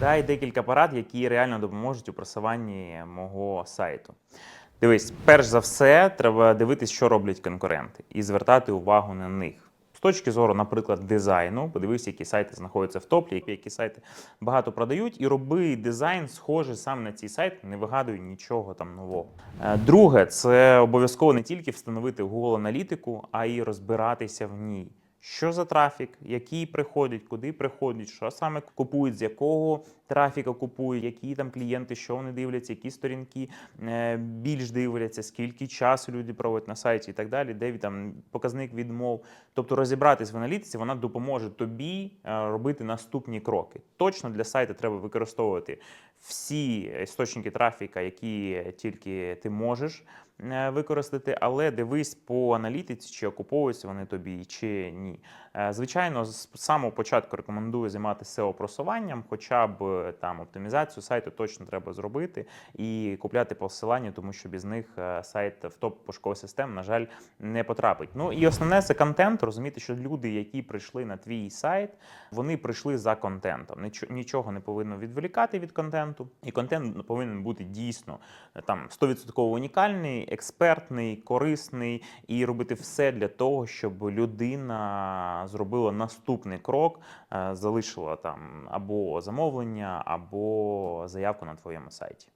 Дай декілька порад, які реально допоможуть у просуванні мого сайту. Дивись, перш за все, треба дивитись, що роблять конкуренти, і звертати увагу на них. З точки зору, наприклад, дизайну, подивись, які сайти знаходяться в топлі, які сайти багато продають, і роби дизайн схожий саме на ці сайти, не вигадуй нічого там нового. Е, Друге, це обов'язково не тільки встановити Google аналітику, а й розбиратися в ній. Що за трафік, які приходять, куди приходять, що саме купують, з якого трафіка купують, які там клієнти, що вони дивляться, які сторінки е, більш дивляться, скільки часу люди проводять на сайті і так далі, де там показник відмов. Тобто розібратись в аналітиці, вона допоможе тобі е, робити наступні кроки. Точно для сайту треба використовувати всі істочники трафіка, які тільки ти можеш е, використати, але дивись по аналітиці, чи окуповуються вони тобі, чи ні. Е, Звичайно, з самого початку рекомендую займатися SEO-просуванням, хоча б е, там оптимізацію сайту точно треба зробити і купляти посилання, тому що без них е, сайт в топ пошукових систем, на жаль, не потрапить. Ну і основне це контент. Розуміти, що люди, які прийшли на твій сайт, вони прийшли за контентом. Нічо- Нічого не повинно відволікати від контенту, і контент повинен бути дійсно там 100% унікальний, експертний, корисний і робити все для того, щоб людина зробила наступний крок, е, залишила там або замовлення, або заявку на твоєму сайті.